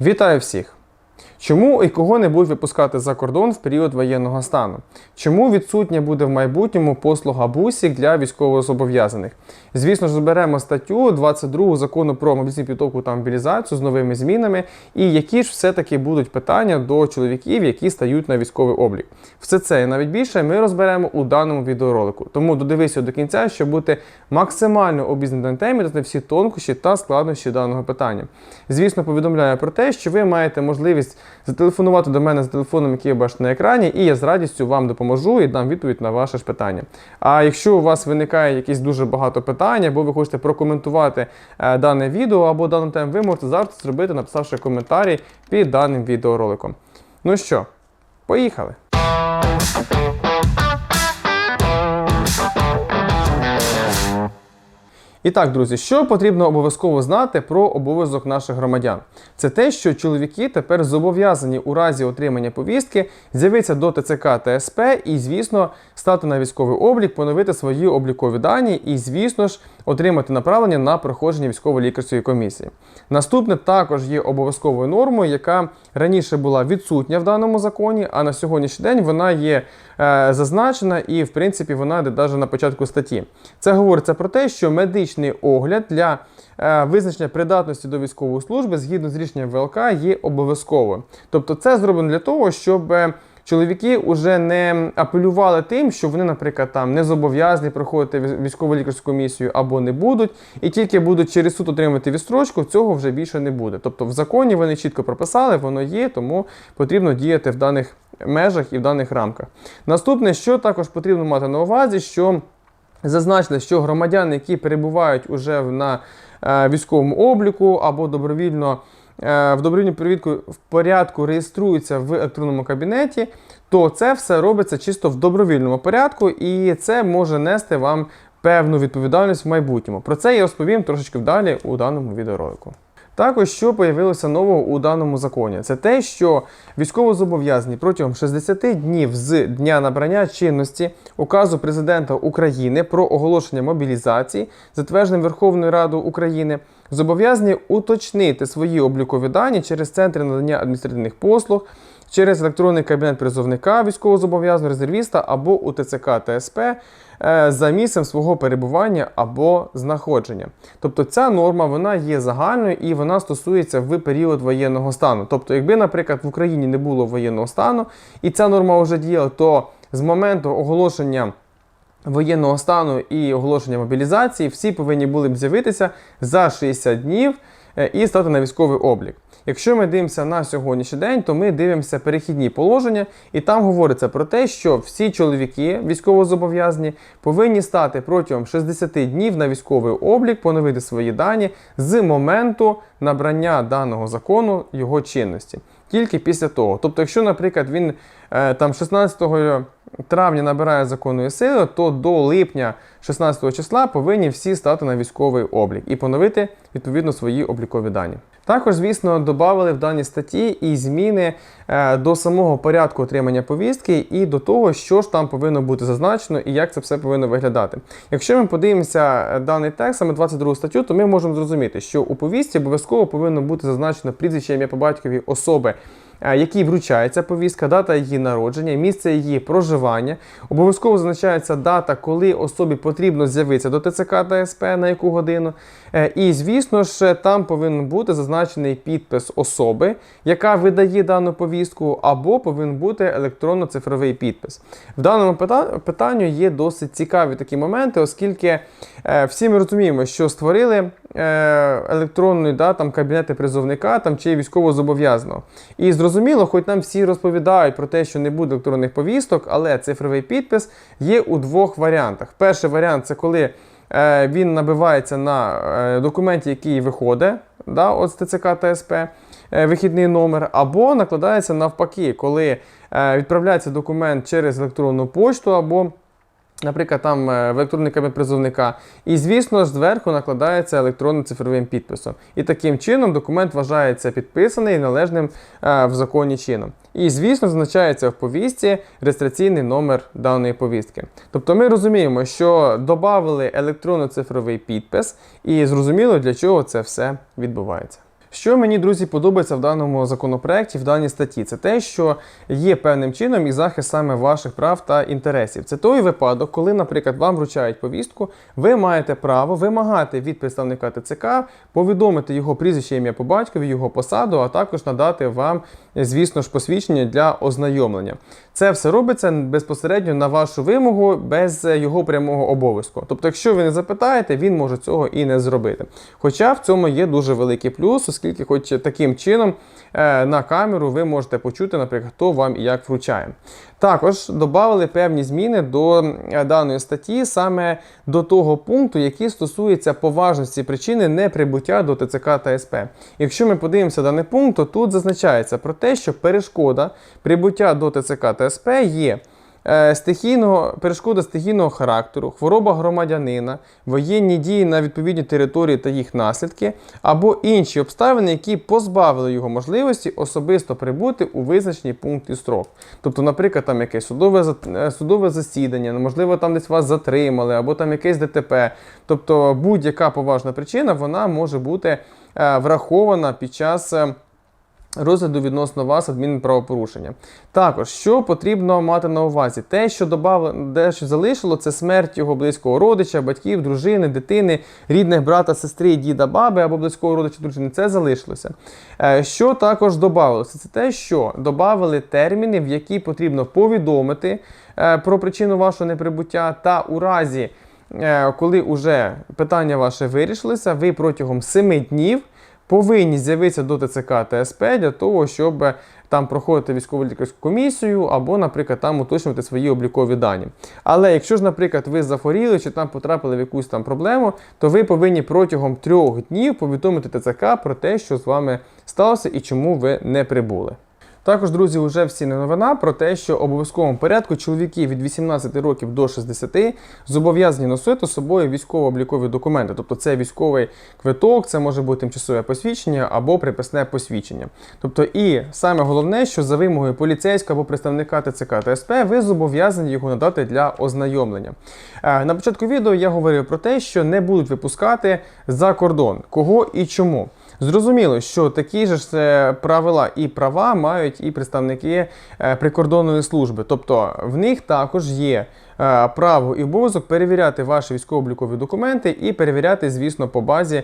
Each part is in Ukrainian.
Вітаю всіх! Чому і кого не будуть випускати за кордон в період воєнного стану? Чому відсутня буде в майбутньому послуга бусік для військовозобов'язаних? Звісно ж, зберемо статтю 22 закону про мобільну підготовку та мобілізацію з новими змінами, і які ж все-таки будуть питання до чоловіків, які стають на військовий облік. Все це і навіть більше ми розберемо у даному відеоролику. Тому додивися до кінця, щоб бути максимально обізнаним на темі та всі тонкощі та складнощі даного питання. Звісно, повідомляю про те, що ви маєте можливість зателефонувати до мене за телефоном, який я бачите на екрані, і я з радістю вам допоможу і дам відповідь на ваше ж питання. А якщо у вас виникає якісь дуже багато питань, або ви хочете прокоментувати е, дане відео або дану тему, ви можете завжди зробити, написавши коментарі під даним відеороликом. Ну що, поїхали! І так, друзі, що потрібно обов'язково знати про обов'язок наших громадян? Це те, що чоловіки тепер зобов'язані у разі отримання повістки з'явитися до ТЦК та СП і, звісно, стати на військовий облік, поновити свої облікові дані і, звісно ж, отримати направлення на проходження військово-лікарської комісії. Наступне також є обов'язковою нормою, яка раніше була відсутня в даному законі, а на сьогоднішній день вона є зазначена і, в принципі, вона йде навіть на початку статті. Це говориться про те, що медичний огляд для е, визначення придатності до військової служби згідно з рішенням ВЛК є обов'язковим. Тобто, це зроблено для того, щоб. Чоловіки вже не апелювали тим, що вони, наприклад, там не зобов'язані проходити вій- військово-лікарську комісію або не будуть, і тільки будуть через суд отримувати відстрочку, цього вже більше не буде. Тобто в законі вони чітко прописали, воно є, тому потрібно діяти в даних межах і в даних рамках. Наступне, що також потрібно мати на увазі, що Зазначили, що громадяни, які перебувають уже на е, військовому обліку або добровільно в добровільному перевірку в порядку реєструються в електронному кабінеті, то це все робиться чисто в добровільному порядку, і це може нести вам певну відповідальність в майбутньому. Про це я розповім трошечки далі у даному відеоролику. Також, що появилося нового у даному законі, це те, що військовозобов'язані протягом 60 днів з дня набрання чинності указу президента України про оголошення мобілізації, затвердженим Верховною Радою України, зобов'язані уточнити свої облікові дані через центри надання адміністративних послуг, через електронний кабінет призовника військовозобов'язаного резервіста або у ТЦК та е, за місцем свого перебування або знаходження. Тобто ця норма вона є загальною і вона стосується в період воєнного стану. Тобто, якби, наприклад, в Україні не було воєнного стану і ця норма вже діяла, то з моменту оголошення воєнного стану і оголошення мобілізації всі повинні були б з'явитися за 60 днів і стати на військовий облік. Якщо ми дивимося на сьогоднішній день, то ми дивимося перехідні положення, і там говориться про те, що всі чоловіки військовозобов'язані повинні стати протягом 60 днів на військовий облік, поновити свої дані з моменту набрання даного закону його чинності. Тільки після того. Тобто, якщо, наприклад, він е, там 16 травня набирає законної сили, то до липня 16 числа повинні всі стати на військовий облік і поновити відповідно свої облікові дані. Також, звісно, додали в даній статті і зміни е, до самого порядку отримання повістки і до того, що ж там повинно бути зазначено і як це все повинно виглядати. Якщо ми подивимося е, даний текст, саме 22 статтю, то ми можемо зрозуміти, що у повістці обов'язково повинно бути зазначено прізвище ім'я по батькові особи, якій вручається повістка, дата її народження, місце її проживання. Обов'язково зазначається дата, коли особі потрібно з'явитися до ТЦК та СП, на яку годину. Е, І, звісно ж, там повинен бути зазначений підпис особи, яка видає дану повістку, або повинен бути електронно-цифровий підпис. В даному пита- питанню є досить цікаві такі моменти, оскільки е, всі ми розуміємо, що створили е, електронний да, там, кабінети призовника там, чи військовозобов'язаного. І зрозуміло, хоч нам всі розповідають про те, що не буде електронних повісток, але цифровий підпис є у двох варіантах. Перший варіант це коли е, він набивається на е, документі, який виходить да, от з ТЦК та вихідний номер, або накладається навпаки, коли відправляється документ через електронну пошту або Наприклад, там е, в електронний призовника, і, звісно зверху накладається електронним цифровим підписом. І таким чином документ вважається підписаний належним е, в законі чином. І, звісно, зазначається в повістці реєстраційний номер даної повістки. Тобто ми розуміємо, що додали електронно-цифровий підпис, і зрозуміло, для чого це все відбувається. Що мені, друзі, подобається в даному законопроекті, в даній статті, це те, що є певним чином і захист саме ваших прав та інтересів. Це той випадок, коли, наприклад, вам вручають повістку, ви маєте право вимагати від представника ТЦК повідомити його прізвище, ім'я по батькові, його посаду, а також надати вам, звісно ж, посвідчення для ознайомлення. Це все робиться безпосередньо на вашу вимогу без його прямого обов'язку. Тобто, якщо ви не запитаєте, він може цього і не зробити. Хоча в цьому є дуже великий плюс, оскільки, хоч таким чином, е, на камеру ви можете почути, наприклад, хто вам і як вручає. Також додали певні зміни до даної статті, саме до того пункту, який стосується поважності причини неприбуття до ТЦК та СП. Якщо ми подивимося даний пункт, то тут зазначається про те, що перешкода прибуття до ТЦК та СП є. Е, Стихійного перешкода стихійного характеру, хвороба громадянина, воєнні дії на відповідній території та їх наслідки, або інші обставини, які позбавили його можливості особисто прибути у визначений пункт і строк. Тобто, наприклад, там якесь судове е, судове засідання, ну, можливо, там десь вас затримали, або там якесь ДТП. Тобто будь-яка поважна причина вона може бути е, врахована під час. Розгляду відносно вас адмінправопорушення. Також, що потрібно мати на увазі, те, що добавили, де що залишило, це смерть його близького родича, батьків, дружини, дитини, рідних брата, сестри, діда, баби або близького родича дружини. Це залишилося. Е, Що також додавалося? Це те, що додали терміни, в які потрібно повідомити е, про причину вашого неприбуття, та у разі, е, коли вже питання ваше вирішилося, ви протягом 7 днів повинні з'явитися до ТЦК та СП для того, щоб е, там проходити військово лікарську комісію або, наприклад, там уточнювати свої облікові дані. Але якщо ж, наприклад, ви захворіли чи там потрапили в якусь там проблему, то ви повинні протягом трьох днів повідомити ТЦК про те, що з вами сталося і чому ви не прибули. Також, друзі, вже всі не новина про те, що обов'язковому порядку чоловіки від 18 років до 60 зобов'язані носити з собою військово-облікові документи. Тобто це військовий квиток, це може бути тимчасове посвідчення або приписне посвідчення. Тобто, і саме головне, що за вимогою поліцейського або представника ТЦК та СП ви зобов'язані його надати для ознайомлення. Е, На початку відео я говорив про те, що не будуть випускати за кордон кого і чому. Зрозуміло, що такі ж е, правила і права мають і представники е, прикордонної служби. Тобто в них також є е, право і обов'язок перевіряти ваші військово-облікові документи і перевіряти, звісно, по базі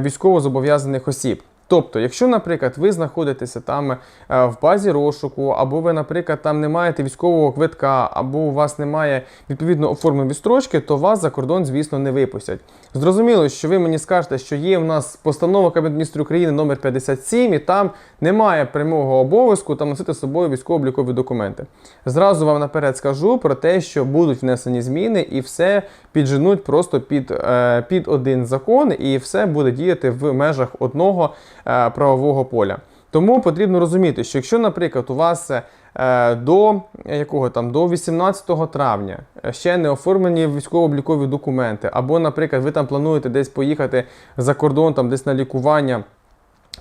військовозобов'язаних військово-зобов'язаних осіб. Тобто, якщо, наприклад, ви знаходитеся там е, в базі розшуку, або ви, наприклад, там не маєте військового квитка, або у вас немає відповідно оформленої строчки, то вас за кордон, звісно, не випустять. Зрозуміло, що ви мені скажете, що є в нас постанова Кабінету міністрів України номер 57, і там немає прямого обов'язку там носити з собою військово-облікові документи. Зразу вам наперед скажу про те, що будуть внесені зміни, і все підженуть просто під, е, під один закон, і все буде діяти в межах одного правового поля. Тому потрібно розуміти, що якщо, наприклад, у вас е, до якого там до 18 травня е, ще не оформлені військово-облікові документи, або, наприклад, ви там плануєте десь поїхати за кордон, там десь на лікування.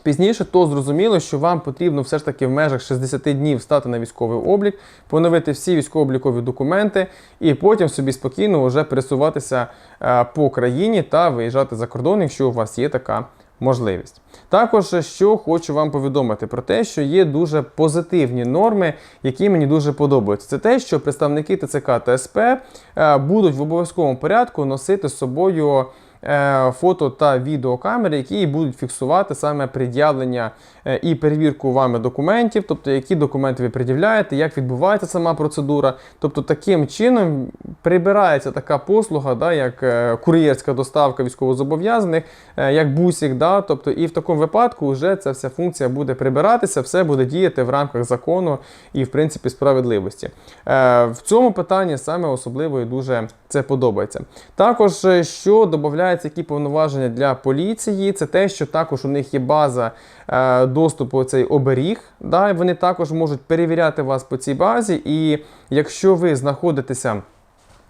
Пізніше, то зрозуміло, що вам потрібно все ж таки в межах 60 днів стати на військовий облік, поновити всі військово-облікові документи і потім собі спокійно вже пересуватися е, по країні та виїжджати за кордон, якщо у вас є така можливість. Також що хочу вам повідомити про те, що є дуже позитивні норми, які мені дуже подобаються. Це те, що представники ТЦК та СП е, будуть в обов'язковому порядку носити з собою. Е, Фото та відеокамери, які будуть фіксувати саме пред'явлення е, і перевірку вами документів, тобто які документи ви пред'являєте, як відбувається сама процедура. Тобто таким чином прибирається така послуга, да, як е, кур'єрська доставка військовозобов'язаних, як бусік. Да, тобто, і в такому випадку вже ця вся функція буде прибиратися, все буде діяти в рамках закону і, в принципі, справедливості. В цьому питанні саме особливо і дуже це подобається. Також, що додається, які повноваження для поліції, це те, що також у них є база е, доступу цей оберіг. Да, вони також можуть перевіряти вас по цій базі. І якщо ви знаходитеся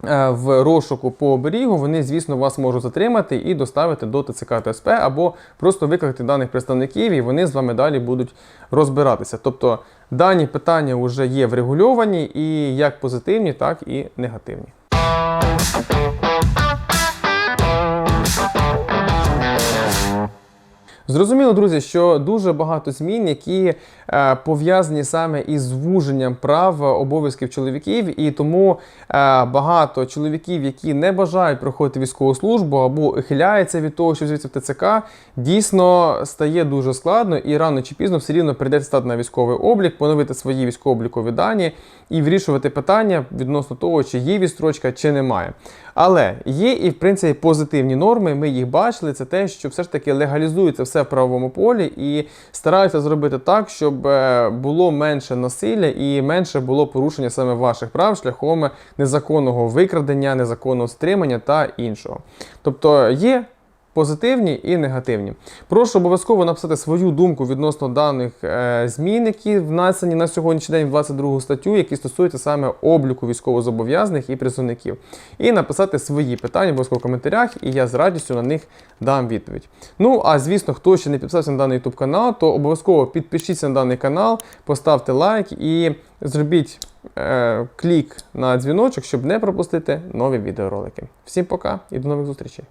е, в розшуку по оберігу, вони, звісно, вас можуть затримати і доставити до ТЦК ТСП, або просто викликати даних представників, і вони з вами далі будуть розбиратися. Тобто дані питання вже є врегульовані і як позитивні, так і негативні. Зрозуміло, друзі, що дуже багато змін, які е, пов'язані саме із звуженням прав е, обов'язків чоловіків, і тому е, багато чоловіків, які не бажають проходити військову службу або ухиляються від того, що звідси в ТЦК, дійсно стає дуже складно і рано чи пізно все рівно прийдеться стати на військовий облік, поновити свої військово-облікові дані і вирішувати питання відносно того, чи є відстрочка, чи немає. Але є і в принципі позитивні норми. Ми їх бачили. Це те, що все ж таки легалізується все в правовому полі і стараються зробити так, щоб е, було менше насилля і менше було порушення саме ваших прав шляхом незаконного викрадення, незаконного стримання та іншого. Тобто є позитивні і негативні. Прошу обов'язково написати свою думку відносно даних е, змін, які внесені на сьогоднішній день в 22 статтю, які стосуються саме обліку військовозобов'язаних і призовників. І написати свої питання обов'язково в коментарях, і я з радістю на них дам відповідь. Ну, а звісно, хто ще не підписався на даний YouTube канал, то обов'язково підпишіться на даний канал, поставте лайк і зробіть е, клік на дзвіночок, щоб не пропустити нові відеоролики. Всім пока і до нових зустрічей!